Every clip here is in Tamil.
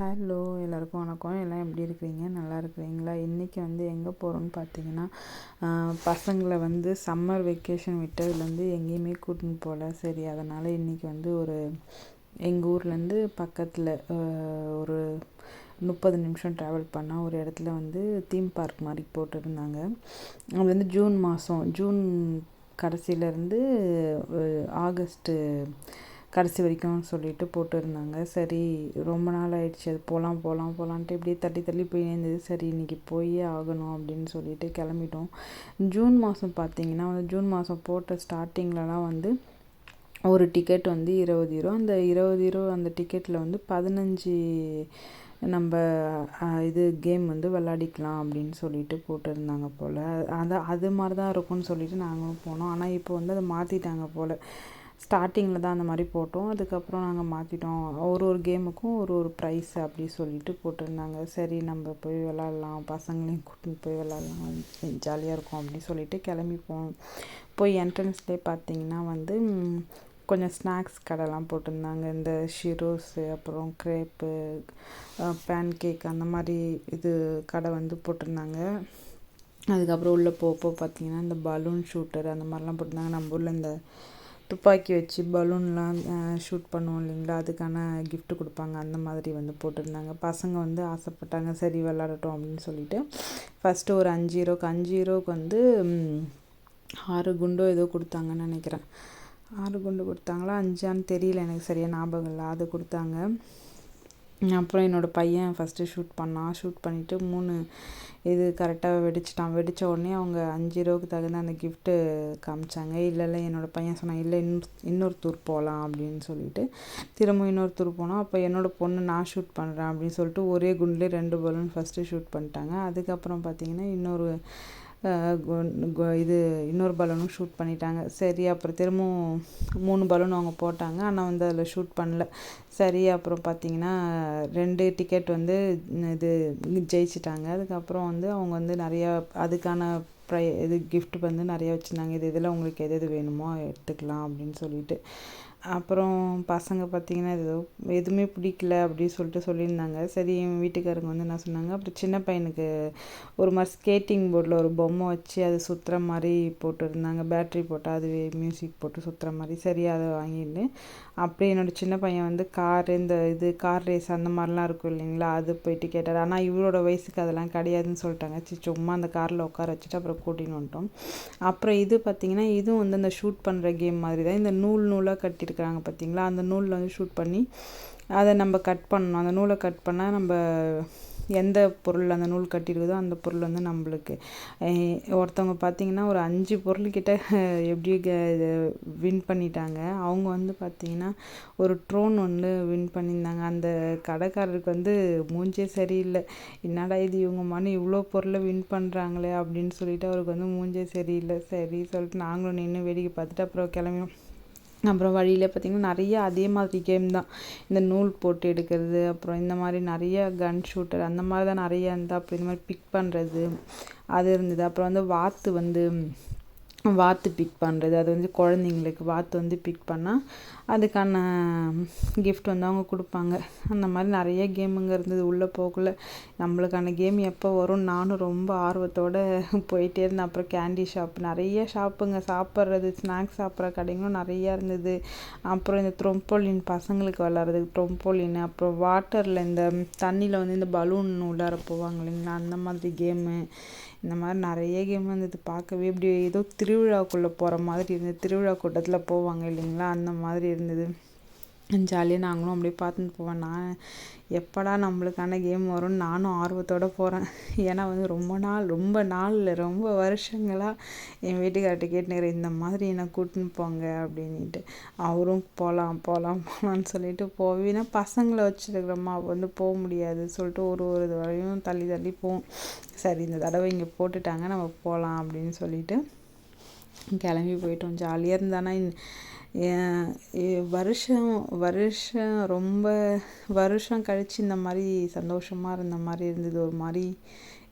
ஹலோ எல்லாருக்கும் வணக்கம். எல்லாம் எப்படி இருக்கிறீங்க? நல்லா இருக்கிறீங்களா? இன்றைக்கி வந்து எங்கே போகிறோன்னு பார்த்தீங்கன்னா பசங்களை வந்து சம்மர் வெக்கேஷன் விட்டதுலேருந்து எங்கேயுமே கூட்டின்னு போகல சரி அதனால் இன்றைக்கி வந்து ஒரு எங்கள் ஊர்லேருந்து பக்கத்தில் ஒரு முப்பது நிமிஷம் ட்ராவல் பண்ணால் ஒரு இடத்துல வந்து தீம் பார்க் மாதிரி போட்டிருந்தாங்க. அது வந்து ஜூன் மாதம் ஜூன் கடைசியிலேருந்து ஆகஸ்ட்டு கடைசி வரைக்கும் சொல்லிட்டு போட்டுருந்தாங்க. சரி ரொம்ப நாள் ஆயிடுச்சு அது போகலாம் போகலாம் போகலான்ட்டு இப்படியே தள்ளி தள்ளி போய் இருந்தது. சரி இன்றைக்கி போயே ஆகணும் அப்படின்னு சொல்லிட்டு கிளம்பிட்டோம். ஜூன் மாதம் பார்த்திங்கன்னா வந்து ஜூன் மாதம் போட்ட ஸ்டார்டிங்லலாம் வந்து ஒரு டிக்கெட் வந்து இருபது ரூபா அந்த இருபது ரூபா அந்த டிக்கெட்டில் வந்து பதினஞ்சு நம்ம இது கேம் வந்து விளாடிக்கலாம் அப்படின்னு சொல்லிட்டு போட்டிருந்தாங்க போல். அதை அது மாதிரி தான் இருக்கும்னு சொல்லிட்டு நாங்களும் போனோம். ஆனால் இப்போ வந்து அதை மாற்றிட்டாங்க போல். ஸ்டார்டிங்கில் தான் அந்த மாதிரி போட்டோம். அதுக்கப்புறம் நாங்கள் மாற்றிட்டோம் ஒரு ஒரு கேமுக்கும் ஒரு ஒரு ப்ரைஸ் அப்படி சொல்லிட்டு போட்டிருந்தாங்க. சரி நம்ம போய் விளாட்லாம் பசங்களையும் கூட்டின்னு போய் விளாட்லாம் ஜாலியாக இருக்கும் அப்படின்னு சொல்லிட்டு கிளம்பி போனோம். போய் என்ட்ரன்ஸ்லேயே பார்த்தீங்கன்னா வந்து கொஞ்சம் ஸ்நாக்ஸ் கடைலாம் போட்டிருந்தாங்க. இந்த ஷிரோஸு அப்புறம் க்ரேப்பு பேன் கேக் அந்த மாதிரி இது கடை வந்து போட்டிருந்தாங்க. அதுக்கப்புறம் உள்ளே போக பார்த்தீங்கன்னா இந்த பலூன் ஷூட்டர் அந்த மாதிரிலாம் போட்டிருந்தாங்க. நம்ம ஊரில் இந்த துப்பாக்கி வச்சு பலூன்லாம் ஷூட் பண்ணுவோம் இல்லைங்களா? அதுக்கான கிஃப்ட் கொடுப்பாங்க. அந்த மாதிரி வந்து போட்டிருந்தாங்க. பசங்க வந்து ஆசைப்பட்டாங்க. சரி விளாடட்டும் அப்படின்னு சொல்லிட்டு. ஃபஸ்ட்டு ஒரு அஞ்சு ஹீரோக்கு அஞ்சு ஹீரோக்கு வந்து ஆறு குண்டோ ஏதோ கொடுத்தாங்கன்னு நினைக்கிறேன். ஆறு குண்டு கொடுத்தாங்களா? அஞ்சான்னு தெரியல. எனக்கு சரியாக ஞாபகம் இல்லை. அது கொடுத்தாங்க. அப்புறம் என்னோடய பையன் ஃபஸ்ட்டு ஷூட் பண்ணான் ஷூட் பண்ணிவிட்டு மூணு இது கரெக்டாக வெடிச்சிட்டான். வெடித்த உடனே அவங்க அஞ்சு ரூபாய்க்கு தகுந்த அந்த கிஃப்ட்டு காமிச்சாங்க. இல்லை இல்லை என்னோடய பையன் சொன்னான் இல்லை இன்னொரு இன்னொரு டூர் போகலாம் அப்படின்னு சொல்லிட்டு திரும்ப இன்னொரு டூர் போனோம் அப்போ என்னோடய பொண்ணு நான் ஷூட் பண்ணுறேன் அப்படின்னு சொல்லிட்டு ஒரே குண்ட்லேயே ரெண்டு பலூன் ஃபஸ்ட்டு ஷூட் பண்ணிட்டாங்க. அதுக்கப்புறம் பார்த்திங்கன்னா இன்னொரு இது இன்னொரு பலூனும் ஷூட் பண்ணிட்டாங்க. சரி அப்புறம் திரும்பவும் மூணு பலூன் அவங்க போட்டாங்க. ஆனால் வந்து அதில் ஷூட் பண்ணல. சரி அப்புறம் பார்த்தீங்கன்னா ரெண்டு டிக்கெட் வந்து இது ஜெயிச்சிட்டாங்க. அதுக்கப்புறம் வந்து அவங்க வந்து நிறையா அதுக்கான ப்ரை இது கிஃப்ட் வந்து நிறையா வச்சுருந்தாங்க. இது இதில் உங்களுக்கு எது எது வேணுமோ எடுத்துக்கலாம் அப்படின்னு சொல்லிட்டு. அப்புறம் பசங்க பார்த்திங்கன்னா ஏதோ எதுவுமே பிடிக்கல அப்படின்னு சொல்லிட்டு சொல்லியிருந்தாங்க. சரி என் வீட்டுக்காரங்க வந்து என்ன சொன்னாங்க அப்புறம் சின்ன பையனுக்கு ஒரு மாதிரி ஸ்கேட்டிங் போர்டில் ஒரு பொம்மை வச்சு அது சுற்றுற மாதிரி போட்டுருந்தாங்க. பேட்ரி போட்டால் அதுவே மியூசிக் போட்டு சுற்றுற மாதிரி. சரி அதை வாங்கிட்டு அப்படியே என்னோடய சின்ன பையன் வந்து கார் இந்த இது கார் ரேஸ் அந்த மாதிரிலாம் இருக்கும் இல்லைங்களா? அது போயிட்டு கேட்டார். ஆனால் இவரோட வயசுக்கு அதெல்லாம் கிடையாதுன்னு சொல்லிட்டாங்க. சி சும்மா அந்த காரில் உட்கார வச்சுட்டு அப்புறம் கூட்டின்னு வந்துட்டோம். அப்புறம் இது பார்த்திங்கன்னா இதுவும் வந்து அந்த ஷூட் பண்ணுற கேம் மாதிரி தான். இந்த நூல் நூலாக கட்டியிருக்கிறாங்க பார்த்தீங்களா அந்த நூலில் வந்து ஷூட் பண்ணி அதை நம்ம கட் பண்ணணும். அந்த நூலை கட் பண்ணால் நம்ம எந்த பொருள் அந்த நூல் கட்டியிருக்குதோ அந்த பொருள் வந்து நம்மளுக்கு. ஒருத்தவங்க பார்த்திங்கன்னா ஒரு அஞ்சு பொருள்கிட்ட எப்படி வின் பண்ணிட்டாங்க. அவங்க வந்து பார்த்திங்கன்னா ஒரு ட்ரோன் ஒன்று வின் பண்ணியிருந்தாங்க. அந்த கடைக்காரருக்கு வந்து மூஞ்சே சரியில்லை. என்னடா இது இவங்க மனு இவ்வளோ பொருளை வின் பண்ணுறாங்களே அப்படின்னு சொல்லிட்டு அவருக்கு வந்து மூஞ்சே சரியில்லை. சரி சொல்லிட்டு நாங்களும் நின்று வேடிக்கை பார்த்துட்டு அப்புறம் கிளம்பினோம். அப்புறம் வழியில் பார்த்திங்கன்னா நிறைய அதே மாதிரி கேம் தான். இந்த நூல் போட்டு எடுக்கிறது அப்புறம் இந்த மாதிரி நிறைய கன் ஷூட்டர் அந்த மாதிரி தான் நிறைய இருந்தால் அப்புறம் இந்த மாதிரி பிக் பண்ணுறது அது இருந்தது. அப்புறம் வந்து வாத்து வந்து வாத்து பிக் பண்ணுறது அது வந்து குழந்தைங்களுக்கு வாத்து வந்து பிக் பண்ணால் அதுக்கான கிஃப்ட் வந்து அவங்க கொடுப்பாங்க. அந்த மாதிரி நிறைய கேமுங்க இருந்தது. உள்ளே போகக்குள்ள நம்மளுக்கான கேம் எப்போ வரும்? நானும் ரொம்ப ஆர்வத்தோடு போயிட்டே இருந்தேன். அப்புறம் கேண்டி ஷாப் நிறைய ஷாப்புங்க சாப்பிட்றது ஸ்நாக்ஸ் சாப்பிட்ற கடைங்களும் நிறையா இருந்தது. அப்புறம் இந்த த்ரொம்போலின் பசங்களுக்கு விளாட்றதுக்கு த்ரொம்போலின் அப்புறம் வாட்டரில் இந்த தண்ணியில் வந்து இந்த பலூன் உள்ளார போவாங்க இல்லைங்களா? அந்த மாதிரி கேமு இந்த மாதிரி நிறைய கேம் இருந்தது பார்க்கவே இப்படி ஏதோ திருவிழாக்குள்ளே போகிற மாதிரி இருந்தது. திருவிழா கூட்டத்தில் போவாங்க இல்லைங்களா? அந்த மாதிரி இருந்தது. ஜாலியாக நாங்களும் அப்படியே பார்த்துட்டு போவோம் நான் எப்படா நம்மளுக்கான கேம் வரும்னு நானும் ஆர்வத்தோடு போகிறேன் ஏன்னா வந்து ரொம்ப நாள் ரொம்ப நாளில் ரொம்ப வருஷங்களாக என் வீட்டுக்கார்ட்ட கேட்டுனுக்கிறேன் இந்த மாதிரி என்னை கூட்டின்னு போங்க அப்படின்ட்டு அவரும் போகலாம் போகலாம் போகலான்னு சொல்லிட்டு போவேன்னா பசங்களை வச்சுருக்கிறோமா வந்து போக முடியாது. சொல்லிட்டு ஒரு ஒரு வரையும் தள்ளி தள்ளி போவோம். சரி இந்த தடவை இங்கே போட்டுட்டாங்க நம்ம போகலாம் அப்படின்னு சொல்லிட்டு கிளம்பி போயிட்டோம். ஜாலியாக இருந்தானா வருஷம் வருஷம் ரொம்ப வருஷம் கழித்து இந்த மாதிரி சந்தோஷமாக இருந்த மாதிரி இருந்தது. ஒரு மாதிரி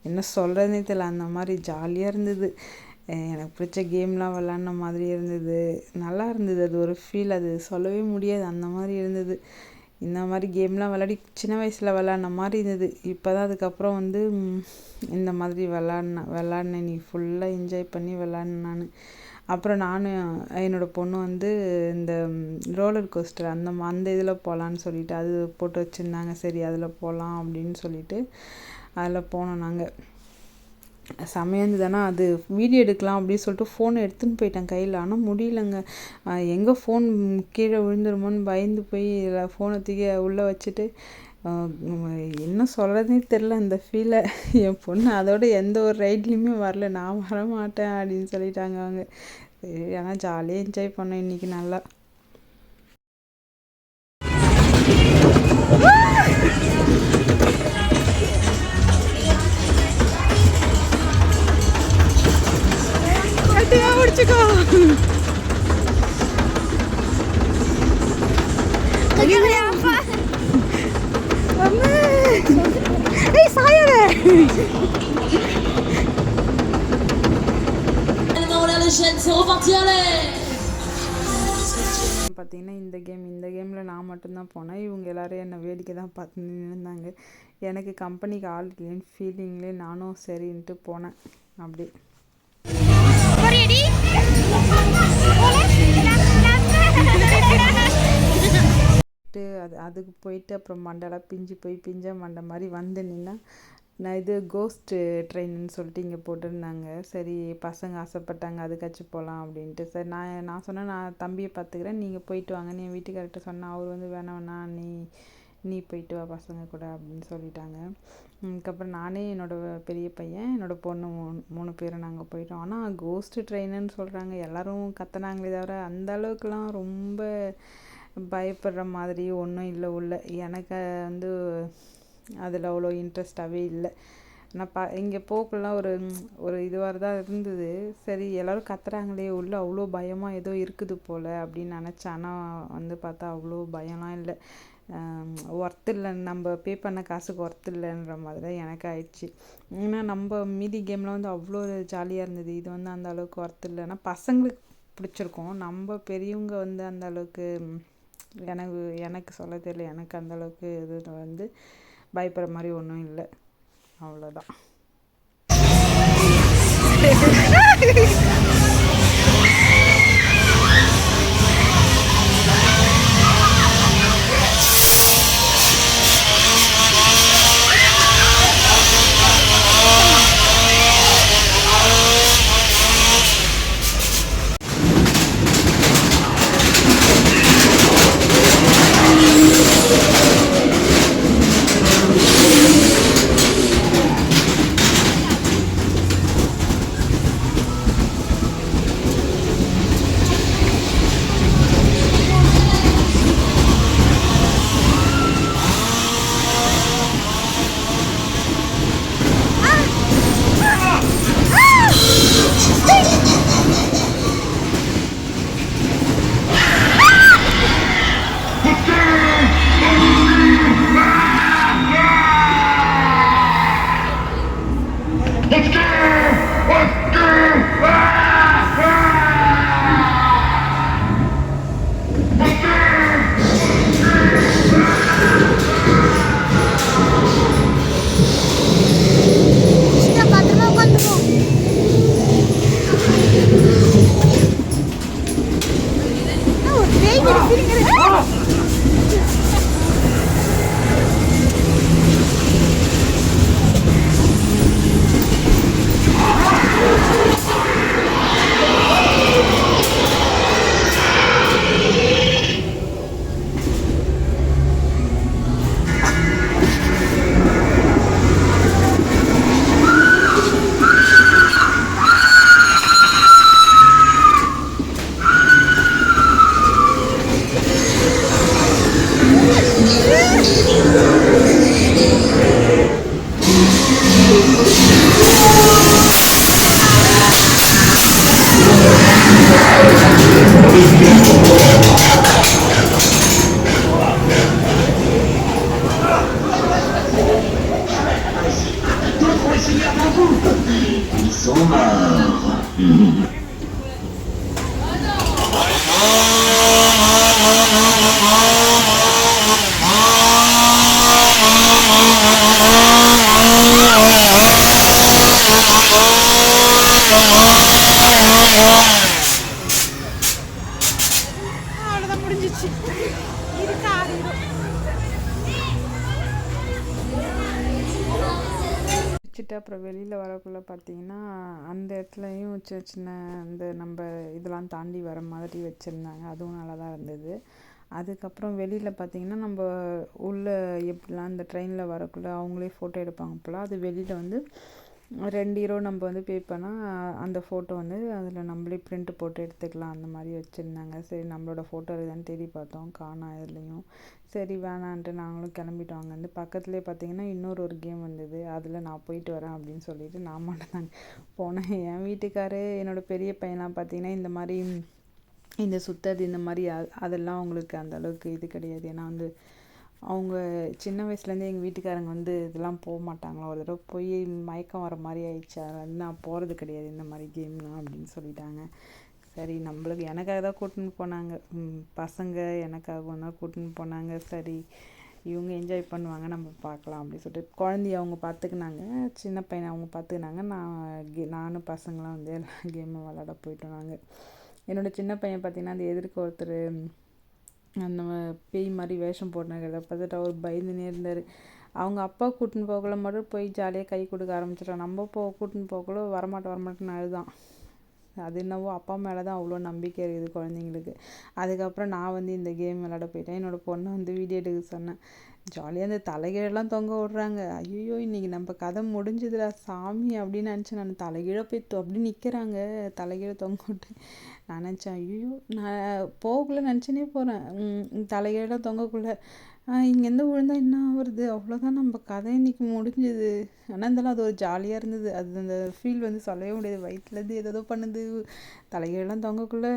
என்ன சொல்கிறதுனே தெரியல. அந்த மாதிரி ஜாலியாக இருந்தது. எனக்கு பிடிச்ச கேம்லாம் விளாட்ன மாதிரி இருந்தது. நல்லா இருந்தது. அது ஒரு ஃபீல் அது சொல்லவே முடியாது. அந்த மாதிரி இருந்தது. இந்த மாதிரி கேம்லாம் விளாடி சின்ன வயசில் விளாட்ன மாதிரி இருந்தது. இப்போ தான் அதுக்கப்புறம் வந்து இந்த மாதிரி விளாட்னேன் விளாட்னேன் நீ ஃபுல்லாக என்ஜாய் பண்ணி விளாட்னேன் நான். அப்புறம் நான் என்னோடய பொண்ணு வந்து இந்த ரோலர் கோஸ்டர் அந்த அந்த இதில் போகலான்னு சொல்லிட்டு அது போட்டு வச்சுருந்தாங்க. சரி அதில் போகலாம் அப்படின்னு சொல்லிட்டு அதில் போனோம் நாங்கள் செமையாக இருந்ததுன்னா அது வீடியோ எடுக்கலாம் அப்படின்னு சொல்லிட்டு ஃபோனை எடுத்துன்னு போயிட்டேன் கையில். ஆனால் முடியலங்க. எங்கே ஃபோன் கீழே விழுந்துருமோன்னு பயந்து போய் ஃபோனை தூக்கி உள்ளே வச்சுட்டு என்ன சொல்கிறதுனே தெரில அந்த ஃபீலை என் பொண்ணு அதோட எந்த ஒரு ரைட்லேயுமே வரல. நான் வர மாட்டேன் அப்படின்னு சொல்லிட்டாங்க அவங்க. சரி ஆனால் ஜாலியாக என்ஜாய் பண்ணோம் இன்றைக்கி நல்லா. வேடிக்கை தான் பார்த்து நின்றுந்தாங்க எனக்கு கம்பெனிக்கு ஆள் இல்லைன்னு ஃபீலிங்லேயே நானும் சரின்ட்டு போனேன். அப்படி. அது அதுக்கு போயிட்டு அப்புறம் மண்டெல்லாம் பிஞ்சு போய் பிஞ்ச மண்டை மாதிரி வந்து நின்னா நான் இது கோஸ்ட்டு ட்ரெயின்னு சொல்லிட்டு இங்கே போட்டிருந்தாங்க. சரி பசங்க ஆசைப்பட்டாங்க அதுக்காச்சும் போகலாம் அப்படின்ட்டு. சரி நான் நான் சொன்னேன் நான் தம்பியை பார்த்துக்கிறேன் நீங்கள் போயிட்டு வாங்க. நீ என் வீட்டுக்கார்ட்ட சொன்னேன் அவர் வந்து வேணாம் வேணாம் நீ நீ போயிட்டு வா பசங்க கூட அப்படின்னு சொல்லிட்டாங்க. அதுக்கப்புறம் நானே என்னோடய பெரிய பையன் என்னோடய பொண்ணு மூணு மூணு பேரும் நாங்கள் போயிட்டோம். ஆனால் கோஸ்ட்டு ட்ரெயினுன்னு சொல்கிறாங்க எல்லோரும் கத்துனாங்களே தவிர அந்த அளவுக்குலாம் ரொம்ப பயப்படுற மாதிரி ஒன்றும் இல்லை உள்ள. எனக்கு வந்து அதில் அவ்வளோ இன்ட்ரெஸ்டாகவே இல்லை. நான் ப இங்கே போக்குள்ள ஒரு ஒரு இதுவாக தான் இருந்தது. சரி எல்லோரும் கத்துறாங்களே உள்ளே அவ்வளோ பயமாக ஏதோ இருக்குது போல் அப்படின்னு நினச்சேன். ஆனால் வந்து பார்த்தா அவ்வளோ பயம்லாம் இல்லை. ஒர்த் இல்லை நம்ம பே பண்ண காசுக்கு ஒர்த் இல்லைன்ற மாதிரி தான் எனக்கு ஆயிடுச்சு. ஏன்னா நம்ம மீதி கேமில் வந்து அவ்வளோ ஜாலியாக இருந்தது. இது வந்து அந்த அளவுக்கு ஒர்த் இல்லைன்னா பசங்களுக்கு பிடிச்சிருக்கும். நம்ம பெரியவங்க வந்து அந்த அளவுக்கு எனக்கு எனக்கு சொல்ல தெரியல. எனக்கு அந்த அளவுக்கு இது வந்து பயப்படுற மாதிரி ஒன்றும் இல்லை. அவ்வளோதான் இடத்துலையும் சின்ன சின்ன இந்த நம்ம இதெல்லாம் தாண்டி வர மாதிரி வச்சுருந்தாங்க. அதுவும் நல்லா தான் இருந்தது. அதுக்கப்புறம் வெளியில் பார்த்தீங்கன்னா நம்ம உள்ளே எப்படிலாம் இந்த ட்ரெயினில் வரக்குள்ளே அவங்களே ஃபோட்டோ எடுப்பாங்க போல் அது வெளியில் வந்து ரெண்டு ஹீரோ நம்ம வந்து பே பண்ணால் அந்த ஃபோட்டோ வந்து அதில் நம்மளே பிரிண்ட்டு போட்டு எடுத்துக்கலாம் அந்த மாதிரி வச்சுருந்தாங்க. சரி நம்மளோட ஃபோட்டோ இருக்குதான்னு தேடி பார்த்தோம். காணா இதுலேயும் சரி வேணான்ட்டு நாங்களும் கிளம்பிட்டோம். அங்கேருந்து பக்கத்துலேயே பார்த்தீங்கன்னா இன்னொரு ஒரு கேம் வந்தது. அதில் நான் போயிட்டு வரேன் அப்படின்னு சொல்லிட்டு நான் மட்டும் தான் போனேன். என் வீட்டுக்காரு என்னோட பெரிய பையனாக பார்த்தீங்கன்னா இந்த மாதிரி இந்த சுத்தது இந்த மாதிரி அதெல்லாம் அவங்களுக்கு அந்த அளவுக்கு இது கிடையாது. ஏன்னா வந்து அவங்க சின்ன வயசுலேருந்தே எங்கள் வீட்டுக்காரங்க வந்து இதெல்லாம் போக மாட்டாங்களா? ஒரு தடவை போய் மயக்கம் வர மாதிரி ஆயிடுச்சு. நான் போகிறது கிடையாது இந்த மாதிரி கேம்லாம் அப்படின்னு சொல்லிட்டாங்க. சரி நம்மளுக்கு எனக்காக தான் கூட்டின்னு போனாங்க. பசங்க எனக்காகவும் தான் கூட்டின்னு போனாங்க. சரி இவங்க என்ஜாய் பண்ணுவாங்க நம்ம பார்க்கலாம் அப்படின்னு சொல்லிட்டு குழந்தைய அவங்க பார்த்துக்கினாங்க. சின்ன பையனை அவங்க பார்த்துக்கினாங்க. நான் கே நானும் பசங்களாம் வந்து எல்லா கேமும் விளாட போயிட்டோம் நாங்கள் என்னோட சின்ன பையன் பார்த்திங்கன்னா அந்த எதிர்க்க ஒருத்தர் அந்த பேய் மாதிரி வேஷம் போட்டுனக்கிறத பார்த்துட்டு அவர் பயந்துனே இருந்தார் அவங்க அப்பா கூட்டின்னு போகக்குள்ள மட்டும் போய் ஜாலியாக கை கொடுக்க ஆரம்பிச்சிட்டான் நம்ம போ கூட்டின்னு போகக்குள்ள வரமாட்டேன் வரமாட்டேன்னு அழுதான். அது என்னவோ அப்பா மேலே தான் அவ்வளோ நம்பிக்கை இருக்குது குழந்தைங்களுக்கு. அதுக்கப்புறம் நான் வந்து இந்த கேம் விளாட போயிட்டேன். என்னோடய பொண்ணை வந்து வீடியோ எடுக்க சொன்னேன். ஜாலியாக அந்த தலைகீழெல்லாம் தொங்க விட்றாங்க. ஐயோ இன்னைக்கு நம்ம கதை முடிஞ்சதுல சாமி அப்படின்னு நினச்சேன் நான். தலைகீழ போய் அப்படி நிற்கிறாங்க தலைகீழ தொங்க விட்டு. நான் நினச்சேன் ஐயோ நான் போகக்குள்ளே நினச்சினே போகிறேன் தலைகீழ தொங்கக்குள்ள. இங்கேருந்து விழுந்தா என்ன ஆகுறது அவ்வளோதான் நம்ம கதை இன்னைக்கு முடிஞ்சுது. ஆனால் இருந்தாலும் அது ஒரு ஜாலியாக இருந்தது. அது அந்த ஃபீல் வந்து சொல்லவே முடியாது. வயிற்றுலேருந்து ஏதோ பண்ணுது. தலைகீழெல்லாம் தொங்கக்குள்ள.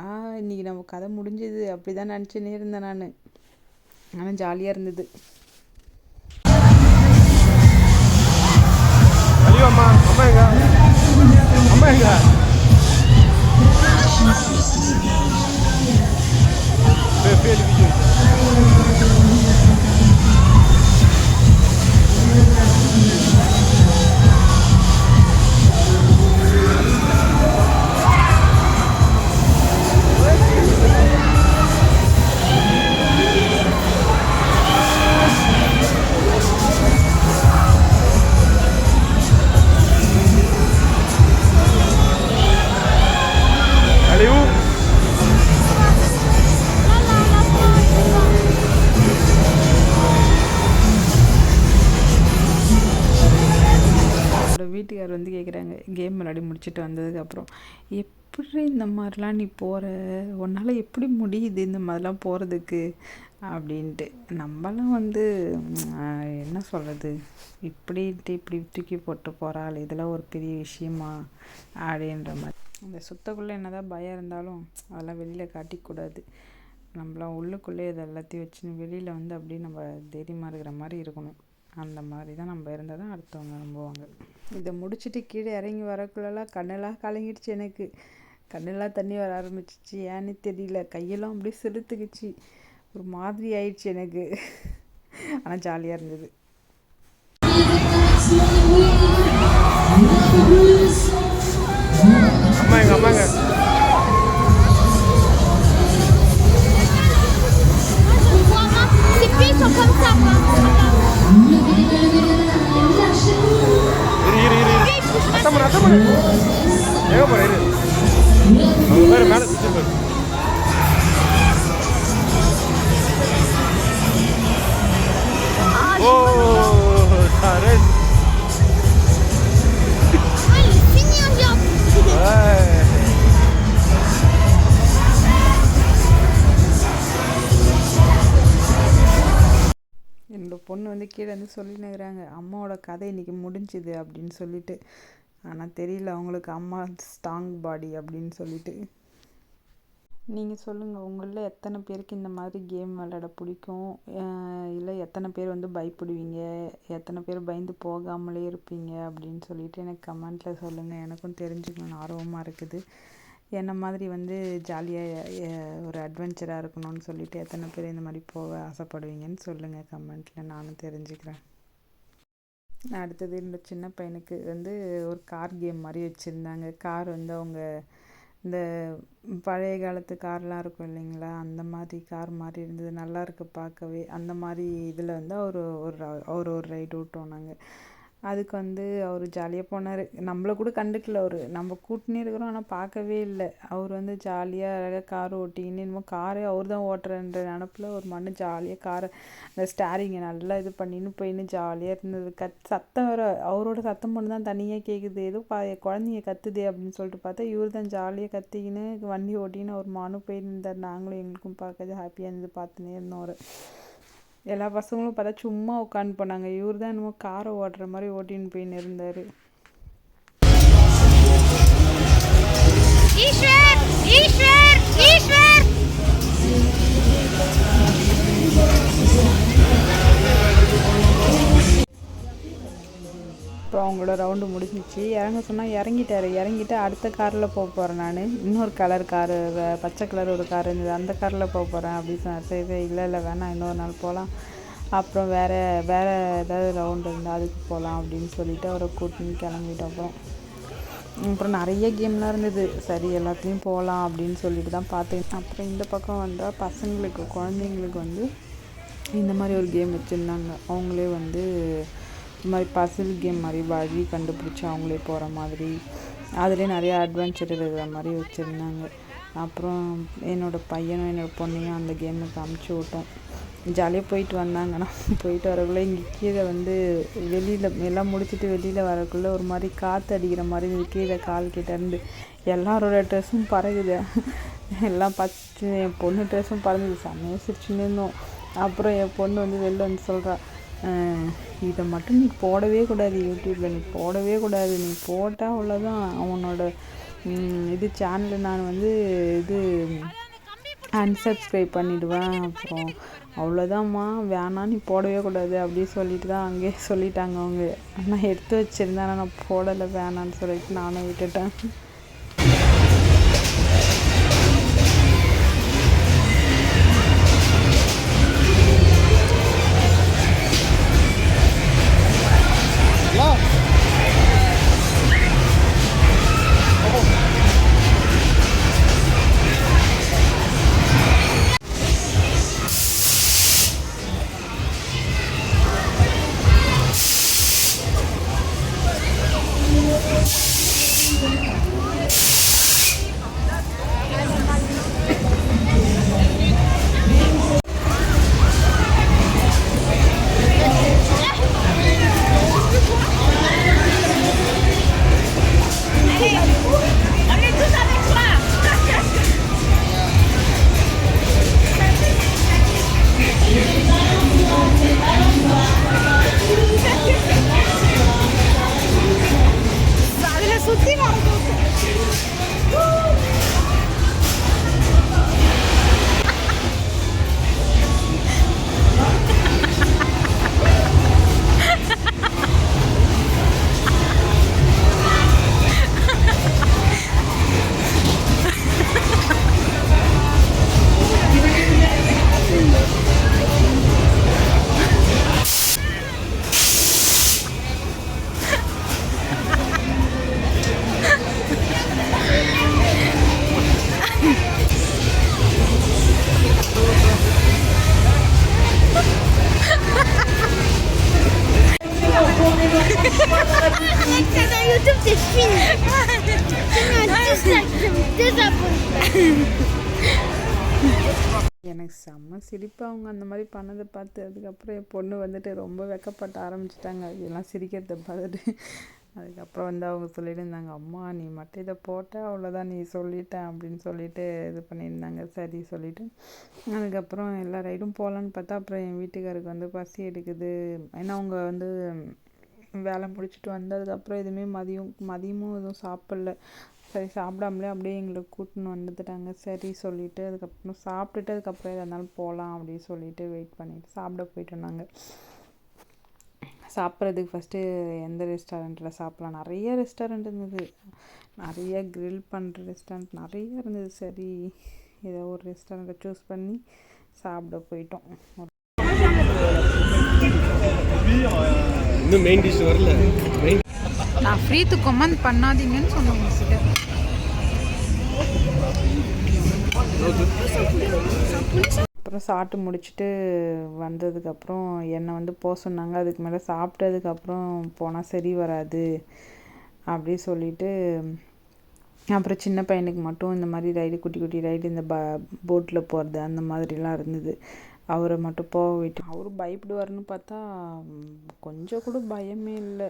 ஆ இன்னைக்கு நம்ம கதை முடிஞ்சது. அப்படி தான் நினச்சினே இருந்தேன் நான். ஆனால் ஜாலியாக இருந்தது. அம்மா அம்மா எங்க? அம்மா எங்க? பே- பேலி கேம் விளையாடி முடிச்சுட்டு வந்ததுக்கப்புறம் எப்படி இந்த மாதிரிலாம் நீ போகிற உன்னால் எப்படி முடியுது இந்த மாதிரிலாம் போகிறதுக்கு அப்படின்ட்டு. நம்மளாம் வந்து என்ன சொல்கிறது இப்படின்ட்டு இப்படி தூக்கி போட்டு போகிறாள் இதெல்லாம் ஒரு பெரிய விஷயமா? அப்படின்ற மாதிரி. அந்த சுத்தக்குள்ளே என்னதான் பயம் இருந்தாலும் அதெல்லாம் வெளியில் காட்டிக்கூடாது நம்மளாம் உள்ளுக்குள்ளே இது எல்லாத்தையும் வச்சுன்னு வெளியில் வந்து அப்படியே நம்ம தைரியமாக இருக்கிற மாதிரி இருக்கணும். அந்த மாதிரி தான் நம்ம இருந்தால் தான் அடுத்தவங்க நம்புவாங்க. இதை முடிச்சுட்டு கீழே இறங்கி வரக்குள்ளெல்லாம் கண்ணெல்லாம் கலங்கிடுச்சு எனக்கு. கண்ணெல்லாம் தண்ணி வர ஆரம்பிச்சிச்சு. ஏன்னு தெரியல. கையெல்லாம் அப்படியே செலுத்துக்குச்சு ஒரு மாதிரி ஆயிடுச்சு எனக்கு. ஆனால் ஜாலியாக இருந்தது. அம்மா எங்க எங்க போற இரு அவங்க பேர் மேலே சுற்றி போயிரு ஓ சரேஷ் Ah, என்னோட பொண்ணு வந்து கீழே வந்து சொல்லினுக்கிறாங்க அம்மாவோட கதை இன்னைக்கு முடிஞ்சுது அப்படின்னு சொல்லிட்டு. ஆனால் தெரியல அவங்களுக்கு அம்மா ஸ்ட்ராங் பாடி அப்படின்னு சொல்லிட்டு. நீங்கள் சொல்லுங்கள் உங்களில் எத்தனை பேருக்கு இந்த மாதிரி கேம் விளையாட பிடிக்கும்? இல்லை எத்தனை பேர் வந்து பயப்படுவீங்க? எத்தனை பேர் பயந்து போகாமலே இருப்பீங்க அப்படின்னு சொல்லிட்டு எனக்கு கமெண்ட்டில் சொல்லுங்கள் எனக்கும் தெரிஞ்சுக்கணும்னு ஆர்வமாக இருக்குது. என்ன மாதிரி வந்து ஜாலியாக ஒரு அட்வென்ச்சராக இருக்கணும்னு சொல்லிட்டு எத்தனை பேர் இந்த மாதிரி போக ஆசைப்படுவீங்கன்னு சொல்லுங்கள் கமெண்ட்டில் நானும் தெரிஞ்சுக்கிறேன். அடுத்தது இந்த சின்ன பையனுக்கு வந்து ஒரு கார் கேம் மாதிரி வச்சுருந்தாங்க. கார் வந்து அவங்க இந்த பழைய காலத்து கார்லாம் இருக்கும் இல்லைங்களா? அந்த மாதிரி கார் மாதிரி இருந்தது. நல்லா இருக்கு பார்க்கவே. அந்த மாதிரி இதில் வந்து அவர் ஒரு அவர் ஒரு ரைடு விட்டோம் நாங்கள் அதுக்கு வந்து அவர் ஜாலியாக போனார். நம்மளை கூட கண்டுக்கல அவர். நம்ம கூட்டினே இருக்கிறோம் ஆனால் பார்க்கவே இல்லை. அவர் வந்து ஜாலியாக அழகாக கார் ஓட்டிக்கின்னு என்னமோ காரே அவர் தான் ஓட்டுறன்ற நினப்பில் ஒரு மண்ணு ஜாலியாக காரை அந்த ஸ்டாரிங்கை நல்லா இது பண்ணின்னு போயின்னு ஜாலியாக இருந்தது. கத் சத்தம் வேறு அவரோட சத்தம் மட்டும் தான் தனியாக கேட்குது ஏதோ பா குழந்தைங்க கத்துதே அப்படின்னு சொல்லிட்டு பார்த்தா இவர் தான் ஜாலியாக கத்திக்கின்னு வண்டி ஓட்டின்னு ஒரு மனு போயிருந்தார். நாங்களும் எங்களுக்கும் பார்க்க ஹாப்பியாக இருந்து பார்த்துனே இருந்தோம் அவர். எல்லா பசங்களும் பார்த்தா சும்மா உட்காந்து போனாங்க. இவர் தான் என்னமோ காரை ஓட்டுற மாதிரி ஓட்டின்னு போயின்னு இருந்தார். அப்புறம் அவங்களோட ரவுண்டு முடிஞ்சிச்சு. இறங்க சொன்னால் இறங்கிட்டாரு. இறங்கிட்டு அடுத்த காரில் போக போகிறேன் நான். இன்னொரு கலர் காரு பச்சை கலர் ஒரு கார் இருந்தது. அந்த காரில் போக போகிறேன் அப்படின்னு சொன்னார். சரி இல்லை இல்லை வேணாம். இன்னொரு நாள் போகலாம் அப்புறம் வேறு வேறு ஏதாவது ரவுண்டு இருந்தால் அதுக்கு போகலாம் அப்படின்னு சொல்லிவிட்டு அவரை கூட்டின்னு கிளம்பிட்டோம் அப்புறம். அப்புறம் நிறைய கேம்லாம் இருந்தது. சரி எல்லாத்துலேயும் போகலாம் அப்படின்னு சொல்லிட்டு தான் பார்த்தேன். அப்புறம் இந்த பக்கம் வந்தால் பசங்களுக்கு குழந்தைங்களுக்கு வந்து இந்த மாதிரி ஒரு கேம் வச்சுருந்தாங்க. அவங்களே வந்து இந்த மாதிரி பசில் கேம் மாதிரி வழி கண்டுபிடிச்சி அவங்களே போகிற மாதிரி. அதுலேயே நிறைய அட்வென்ச்சர் இருக்கிற மாதிரி வச்சுருந்தாங்க. அப்புறம் என்னோடய பையனும் என்னோடய பொண்ணையும் அந்த கேமுக்கு அமுச்சு விட்டோம். ஜாலியாக போயிட்டு வந்தாங்கன்னா போயிட்டு வரக்குள்ளே இங்கே கீழே வந்து வெளியில் எல்லாம் முடிச்சுட்டு வெளியில் வரக்குள்ளே ஒரு மாதிரி காற்று அடிக்கிற மாதிரி இருந்தது கீழே கால் இருந்து எல்லாரோட ட்ரெஸ்ஸும் பறகுது. எல்லாம் பச்சு என் பொண்ணு ட்ரெஸ்ஸும் பறந்துது. செம்மையாக சிரிச்சுன்னு இருந்தோம். அப்புறம் என் பொண்ணு வந்து வெளில வந்து சொல்கிறா இதை மட்டும் நீ போடவே கூடாது யூடியூப்பில் நீ போடவே கூடாது. நீ போட்டால் அவ்வளோதான் அவனோட இது சேனலை நான் வந்து இது அன்சப்ஸ்கிரைப் பண்ணிவிடுவேன் அப்புறம் அவ்வளோதாம்மா வேணாம் நீ போடவே கூடாது. அப்படி சொல்லிட்டு தான் அங்கேயே சொல்லிட்டாங்க அவங்க. ஆனால் எடுத்து வச்சுருந்தேன் ஆனால் நான் போடலை. வேணான்னு சொல்லிட்டு நானும் விட்டுட்டேன். சிரிப்பாக சிரிப்பு அவங்க அந்த மாதிரி பண்ணதை பார்த்து அதுக்கப்புறம் என் பொண்ணு வந்துட்டு ரொம்ப வெக்கப்பட்ட ஆரம்பிச்சிட்டாங்க. இதெல்லாம் சிரிக்கிறத பார்த்துட்டு அதுக்கப்புறம் வந்து அவங்க சொல்லிட்டு இருந்தாங்க அம்மா நீ மட்டும் இதை போட்ட அவ்வளோதான் நீ சொல்லிட்டேன் அப்படின்னு சொல்லிட்டு இது பண்ணியிருந்தாங்க. சரி சொல்லிட்டு அதுக்கப்புறம் எல்லா ரைடும் போகலான்னு பார்த்தா அப்புறம் என் வீட்டுக்காருக்கு வந்து பசி எடுக்குது. ஏன்னா அவங்க வந்து வேலை முடிச்சுட்டு வந்ததுக்கப்புறம் எதுவுமே மதியம் மதியமும் எதுவும் சாப்பிடல. சரி சாப்பிடாமலே அப்படியே எங்களை கூட்டின்னு வந்துட்டாங்க சரி சொல்லிட்டு அதுக்கப்புறம் சாப்பிட்டுட்டு அதுக்கப்புறம் எதாக இருந்தாலும் போகலாம் அப்படின்னு சொல்லிட்டு வெயிட் பண்ணிட்டு சாப்பிட போயிட்டோம் நாங்கள் சாப்பிட்றதுக்கு ஃபஸ்ட்டு எந்த ரெஸ்டாரண்ட்டில் சாப்பிட்லாம்? நிறைய ரெஸ்டாரண்ட் இருந்தது. நிறைய grill பண்ணுற ரெஸ்டாரண்ட் நிறைய இருந்தது. சரி ஏதோ ஒரு ரெஸ்டாரண்ட்டை சூஸ் பண்ணி சாப்பிட போயிட்டோம். நான் ஃப்ரீத்து கமெண்ட் பண்ணாதீங்கன்னு சொன்னேன் உங்ககிட்ட. அப்புறம் சாப்பிட்டு முடிச்சுட்டு வந்ததுக்கப்புறம் என்னை வந்து போக சொன்னாங்க. அதுக்கு மேலே சாப்பிட்டதுக்கப்புறம் போனால் சரி வராது அப்படி சொல்லிட்டு அப்புறம் சின்ன பையனுக்கு மட்டும் இந்த மாதிரி ரைடு குட்டி குட்டி ரைடு இந்த ப போட்டில் போகிறது அந்த மாதிரிலாம் இருந்தது. அவரை மட்டும் போக விட்டு அவர் பயப்படுவாருன்னு பார்த்தா கொஞ்சம் கூட பயமே இல்லை.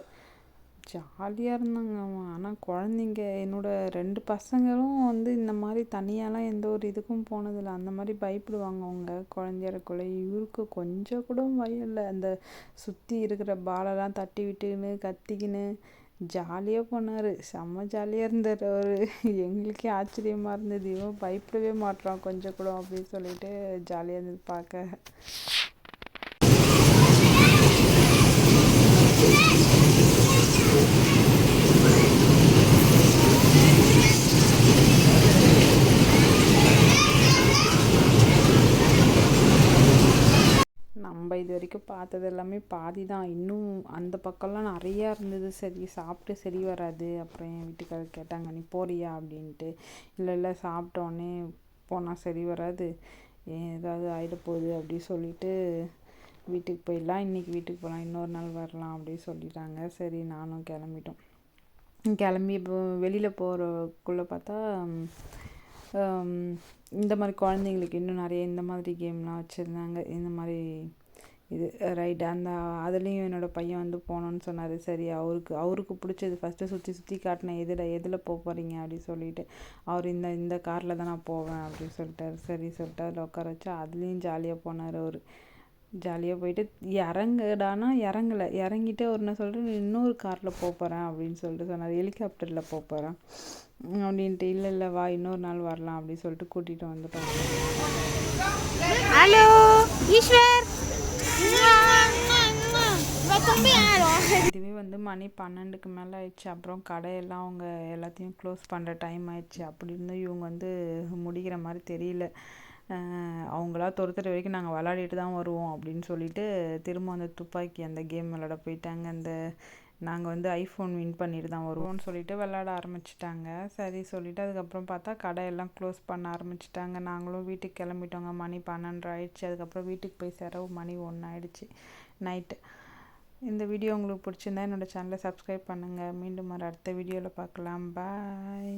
ஜாலியாக இருந்தாங்க அவன். ஆனால் குழந்தைங்க என்னோட ரெண்டு பசங்களும் வந்து இந்த மாதிரி தனியாகலாம் எந்த ஒரு இதுக்கும் போனதில்லை. அந்த மாதிரி பயப்படுவாங்க அவங்க. குழந்தையா இருக்கக்குள்ள இவருக்கு கொஞ்சம் கூட பயம் இல்லை. அந்த சுற்றி இருக்கிற பாலெல்லாம் தட்டி விட்டுக்கின்னு கத்திக்கின்னு ஜாலியாக போனார். செம்ம ஜாலியாக இருந்தார் அவர். எங்களுக்கே ஆச்சரியமாக இருந்தது. இவன் பயப்படவே மாட்றான். கொஞ்சம் கூட அப்படின்னு சொல்லிட்டு ஜாலியாக இருந்தது பார்க்க. நம்ம இது வரைக்கும் பார்த்தது எல்லாமே பாதி தான். இன்னும் அந்த பக்கம்லாம் நிறையா இருந்தது. சரி சாப்பிட்டு சரி வராது. அப்புறம் என் வீட்டுக்காரர் கேட்டாங்க நீ போறியா? அப்படின்ட்டு. இல்லை இல்லை சாப்பிட்டோன்னே போனால் சரி வராது. ஏன் ஏதாவது ஆகிட போகுது. அப்படி சொல்லிட்டு வீட்டுக்கு போயிடலாம். இன்றைக்கி வீட்டுக்கு போகலாம். இன்னொரு நாள் வரலாம் அப்படின்னு சொல்லிட்டாங்க. சரி நானும் கிளம்பிட்டோம். கிளம்பி இப்போ வெளியில் போகிறக்குள்ளே பார்த்தா இந்த மாதிரி குழந்தைங்களுக்கு இன்னும் நிறைய இந்த மாதிரி கேம்லாம் வச்சுருந்தாங்க. இந்த மாதிரி இது ரைட் அந்த அதுலேயும் என்னோடய பையன் வந்து போகணுன்னு சொன்னார். சரி அவருக்கு அவருக்கு பிடிச்சது ஃபஸ்ட்டு சுற்றி சுற்றி காட்டினேன் எதில் எதில் போக போகிறீங்க அப்படின்னு சொல்லிட்டு அவர் இந்த இந்த காரில் தான் நான் போவேன் அப்படின்னு சொல்லிட்டாரு. சரி சொல்லிட்டு அதில் உட்கார வச்சு அதுலேயும் ஜாலியாக போனார் அவர். ஜாலியாக போயிட்டு இறங்குடானா இறங்கல. இறங்கிட்டு அவர் என்ன சொல்கிறேன் இன்னொரு காரில் போக போகிறேன் அப்படின்னு சொல்லிட்டு சொன்னார். ஹெலிகாப்டரில் போக போகிறேன் அப்படின்ட்டு இல்லை இல்லை வா இன்னொரு நாள் வரலாம் அப்படின்னு சொல்லிட்டு கூட்டிகிட்டு வந்துட்டோம். ஹலோ ஈஸ்வர் இதுவே வந்து மணி பன்னெண்டுக்கு மேலே ஆயிடுச்சு. அப்புறம் கடையெல்லாம் அவங்க எல்லாத்தையும் க்ளோஸ் பண்ணுற டைம் ஆயிடுச்சு. அப்படி இருந்தும் இவங்க வந்து முடிக்கிற மாதிரி தெரியல. அவங்களா துரத்துற வரைக்கும் நாங்கள் விளாடிட்டு தான் வருவோம் அப்படின்னு சொல்லிட்டு திரும்ப அந்த துப்பாக்கி அந்த கேம் விளாட போயிட்டாங்க. அந்த நாங்கள் வந்து ஐஃபோன் வின் பண்ணிட்டு தான் வருவோம்னு சொல்லிட்டு விளாட ஆரம்பிச்சிட்டாங்க. சரி சொல்லிட்டு அதுக்கப்புறம் பார்த்தா கடையெல்லாம் க்ளோஸ் பண்ண ஆரம்பிச்சிட்டாங்க. நாங்களும் வீட்டுக்கு கிளம்பிட்டோங்க. மணி பன்னெண்டு ஆயிடுச்சு. அதுக்கப்புறம் வீட்டுக்கு போய் சேரவு மணி ஒன்று ஆயிடுச்சு. நைட்டு இந்த வீடியோ உங்களுக்கு பிடிச்சிருந்தா என்னோடய சேனலை சப்ஸ்கிரைப் பண்ணுங்கள் மீண்டும் ஒரு அடுத்த வீடியோவில் பார்க்கலாம். பாய்